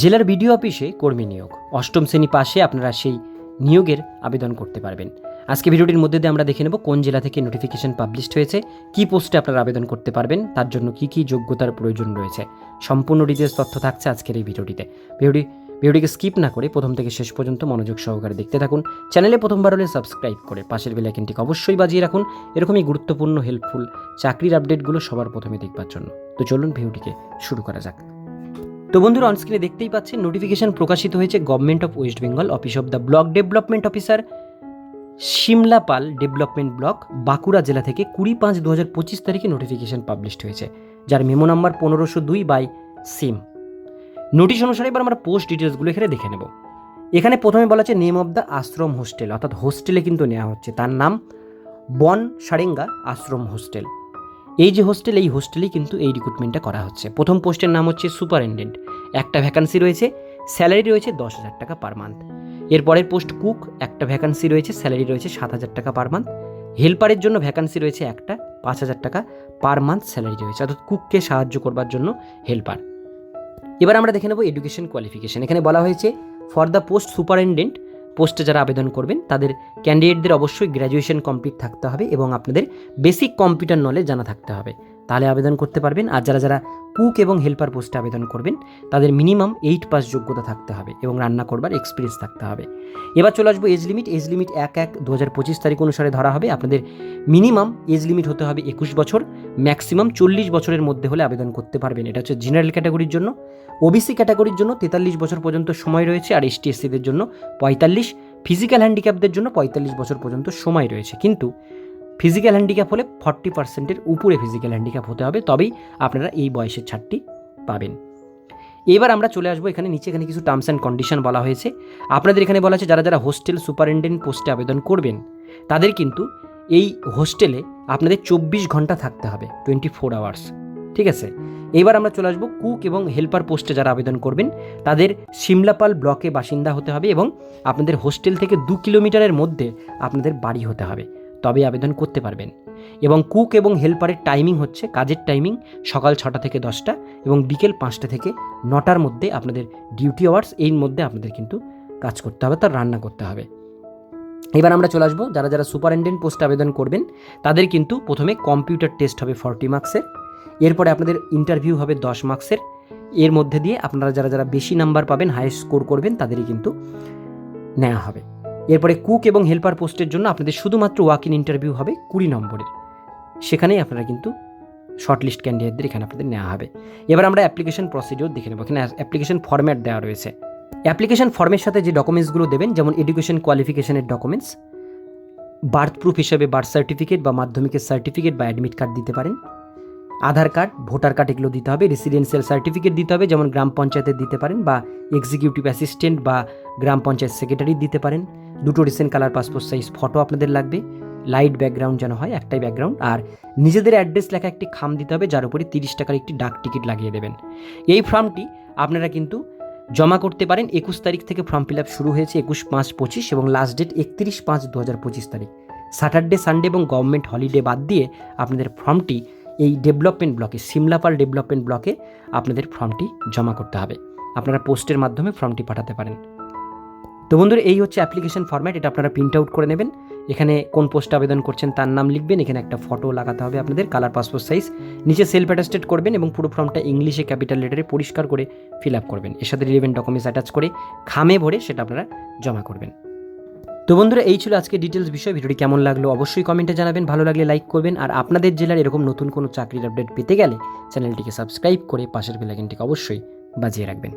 জেলার বিডিও অফিসে কর্মী নিয়োগ। অষ্টম শ্রেণি পাশে আপনারা সেই নিয়োগের আবেদন করতে পারবেন। আজকে ভিডিওটির মধ্যে দিয়ে আমরা দেখে নেব কোন জেলা থেকে নোটিফিকেশন পাবলিশড হয়েছে, কি পোস্টে আপনারা আবেদন করতে পারবেন, তার জন্য কি কি যোগ্যতার প্রয়োজন রয়েছে। সম্পূর্ণ ডিটেলস তথ্য থাকছে আজকের এই ভিডিওটিতে। ভিডিওটি, ভিডিওটিকে স্কিপ না করে প্রথম থেকে শেষ পর্যন্ত মনোযোগ সহকারে দেখতে থাকুন। চ্যানেলে প্রথমবার হলে সাবস্ক্রাইব করে পাশের বেলাইকেনটিকে অবশ্যই বাজিয়ে রাখুন। এরকমই গুরুত্বপূর্ণ হেল্পফুল চাকরির আপডেটগুলো সবার প্রথমে দেখবার জন্য। তো চলুন ভিডিওটিকে শুরু করা যাক। তো বন্ধুরা অনস্ক্রিনে দেখতেই পাচ্ছেন নোটিফিকেশন প্রকাশিত হয়েছে government of West Bengal office of the block development officer Simlapal development block Bankura জেলা থেকে কুড়ি পাঁচ দু হাজার পঁচিশ তারিখে নোটিফিকেশন পাবলিশড হয়েছে, যার মেমো নাম্বার পনেরোশো দুই বাই সিম নোটিশ অনুসারে এবার আমরা পোস্ট ডিটেলসগুলো এখানে দেখে নেব। এখানে প্রথমে বলা আছে name of the ashram hostel অর্থাৎ হোস্টেলে কিন্তু নেওয়া হচ্ছে। তার নাম বন সারেঙ্গা আশ্রম হোস্টেল এই যে হোস্টেল এই হোস্টেলেই কিন্তু এই রিক্রুটমেন্টটা করা হচ্ছে। প্রথম পোস্টের নাম হচ্ছে সুপারিনটেন্ডেন্ট একটা ভ্যাকান্সি রয়েছে স্যালারি রয়েছে দশ হাজার টাকা পার মান্থ এরপরের পোস্ট কুক একটা ভ্যাকান্সি রয়েছে স্যালারি রয়েছে সাত হাজার টাকা পার মান্থ হেল্পারের জন্য ভ্যাকান্সি রয়েছে একটা, পাঁচ হাজার টাকা পার মান্থ স্যালারি রয়েছে। অর্থাৎ কুককে সাহায্য করবার জন্য হেল্পার এবার আমরা দেখে নেব এডুকেশন কোয়ালিফিকেশন এখানে বলা হয়েছে ফর দ্য পোস্ট সুপারিনটেন্ডেন্ট পোস্টে যারা আবেদন করবেন, তাদের ক্যান্ডিডেটদের অবশ্যই গ্র্যাজুয়েশন কমপ্লিট থাকতে হবে এবং আপনাদের বেসিক কম্পিউটার নলেজ জানা থাকতে হবে। তাহলে আবেদন করতে পারবেন। আর যারা যারা কুক এবং হেল্পার পোস্টে আবেদন করবেন, তাদের মিনিমাম এইট পাস যোগ্যতা থাকতে হবে এবং রান্না করবার এক্সপিরিয়েন্স থাকতে হবে। এবার চলে আসব এজ লিমিট এজ লিমিট এক এক দু হাজার পঁচিশ তারিখ অনুসারে ধরা হবে। আপনাদের মিনিমাম এজ লিমিট হতে হবে একুশ বছর। ম্যাক্সিমাম চল্লিশ বছরের মধ্যে হলে আবেদন করতে পারবেন। এটা হচ্ছে জেনারেল ক্যাটাগরির জন্য। ওবিসি ক্যাটাগরির জন্য তেতাল্লিশ বছর পর্যন্ত সময় রয়েছে আর এসটি এসসিদের জন্য পঁয়তাল্লিশ। ফিজিক্যাল হ্যান্ডিক্যাপদের জন্য পঁয়তাল্লিশ বছর পর্যন্ত সময় রয়েছে। কিন্তু ফিজিক্যাল হ্যান্ডিক্যাপ হলে ফর্টি পার্সেন্টের উপরে ফিজিক্যাল হ্যান্ডিক্যাপ হতে হবে, তবেই আপনারা এই বয়সের ছাড়টি পাবেন। এবার আমরা চলে আসব এখানে, নিচে এখানে কিছু টার্মস অ্যান্ড কন্ডিশন বলা হয়েছে। আপনাদের এখানে বলা আছে, যারা যারা হোস্টেল সুপারিনটেন্ডেন্ট পোস্টে আবেদন করবেন, তাদের কিন্তু এই হোস্টেলে আপনাদের চব্বিশ ঘণ্টা থাকতে হবে টোয়েন্টি ফোর আওয়ার্স ঠিক আছে? এবার আমরা চলে আসব কুক এবং হেল্পার পোস্টে যারা আবেদন করবেন, তাদের সিমলাপাল ব্লকে বাসিন্দা হতে হবে এবং আপনাদের হোস্টেল থেকে দু কিলোমিটারের মধ্যে আপনাদের বাড়ি হতে হবে। তবে আবেদন করতে পারবেন। এবং কুক এবং হেল্পারের টাইমিং হচ্ছে কাজের টাইমিং সকাল ছটা থেকে দশটা এবং বিকেল পাঁচটা থেকে নটার মধ্যে আপনাদের ডিউটি আওয়ার্স এর মধ্যে আপনাদের কিন্তু কাজ করতে হবে তার রান্না করতে হবে। এবার আমরা চলে আসব, যারা যারা সুপারিনটেন্ডেন্ট পোস্টে আবেদন করবেন, তাদের কিন্তু প্রথমে কম্পিউটার টেস্ট হবে ফর্টি মার্কসের। এরপরে আপনাদের ইন্টারভিউ হবে দশ মার্কসের। এর মধ্যে দিয়ে আপনারা যারা যারা বেশি নাম্বার পাবেন হাই স্কোর করবেন, তাদেরই কিন্তু নেওয়া হবে। এরপরে কুক এবং হেল্পার পোস্টের জন্য আপনাদের শুধুমাত্র ওয়াক ইন ইন্টারভিউ হবে কুড়ি নম্বরের। সেখানেই আপনারা কিন্তু শর্টলিস্ট ক্যান্ডিডেটদের এখানে আপনাদের নেওয়া হবে। এবার আমরা অ্যাপ্লিকেশন প্রসিডিওর দেখে নেব। এখানে অ্যাপ্লিকেশন ফর্ম্যাট দেওয়া রয়েছে। অ্যাপ্লিকেশন ফর্মের সাথে যে ডকুমেন্টসগুলো দেবেন, যেমন এডুকেশন কোয়ালিফিকেশনের ডকুমেন্টস বার্থ প্রুফ হিসেবে বার্থ সার্টিফিকেট বা মাধ্যমিকের সার্টিফিকেট বা অ্যাডমিট কার্ড দিতে পারেন। আধার কার্ড, ভোটার কার্ড এগুলো দিতে হবে রেসিডেন্সিয়াল সার্টিফিকেট দিতে হবে, যেমন গ্রাম পঞ্চায়েতের দিতে পারেন বা এক্সিকিউটিভ অ্যাসিস্ট্যান্ট বা গ্রাম পঞ্চায়েত সেক্রেটারি দিতে পারেন। দুটো recent colour passport size photo আপনাদের লাগবে। লাইট ব্যাকগ্রাউন্ড যেন হয়, একটাই ব্যাকগ্রাউন্ড আর নিজেদের অ্যাড্রেস লেখা একটি খাম দিতে হবে, যার উপরে তিরিশ টাকার একটি ডাক টিকিট লাগিয়ে দেবেন। এই ফর্মটি আপনারা কিন্তু জমা করতে পারেন। একুশ তারিখ থেকে ফর্ম ফিল আপ শুরু হয়েছে একুশ পাঁচ পঁচিশ এবং লাস্ট ডেট একত্রিশ পাঁচ দু হাজার পঁচিশ তারিখ। স্যাটারডে সানডে এবং গভর্নমেন্ট হলিডে বাদ দিয়ে আপনাদের ফর্মটি এই ডেভেলপমেন্ট ব্লকে, সিমলাপাল ডেভেলপমেন্ট ব্লকে আপনাদের ফর্মটি জমা করতে হবে। আপনারা পোস্টের মাধ্যমে ফর্মটি পাঠাতে পারেন। তো বন্ধুরা, এই হচ্ছে অ্যাপ্লিকেশন ফর্ম্যাট, এটা আপনারা প্রিন্ট আউট করে নেবেন। এখানে কোন পোস্টে আবেদন করছেন তার নাম লিখবেন, এখানে একটা ফটো লাগাতে হবে আপনাদের, কালার, পাসপোর্ট, সাইজ। নিচে সেলফ অ্যাটাস্টেড করবেন এবং পুরো ফর্মটা ইংলিশে ক্যাপিটাল লেটারে পরিষ্কার করে ফিল আপ করবেন। এর সাথে রিলেভেন্ট ডকুমেন্টস অ্যাটাচ করে খামে ভরে সেটা আপনারা জমা করবেন। তো বন্ধুরা, এই ছিল আজকে ডিটেলস বিষয়। ভিডিওটি কেমন লাগল অবশ্যই কমেন্টে জানাবেন। ভালো লাগলে লাইক করবেন। আর আপনাদের জেলার এরকম নতুন কোনো চাকরির আপডেট পেতে গেলে চ্যানেলটিকে সাবস্ক্রাইব করে পাশের বেলাইকনটিকে অবশ্যই বাজিয়ে রাখবেন।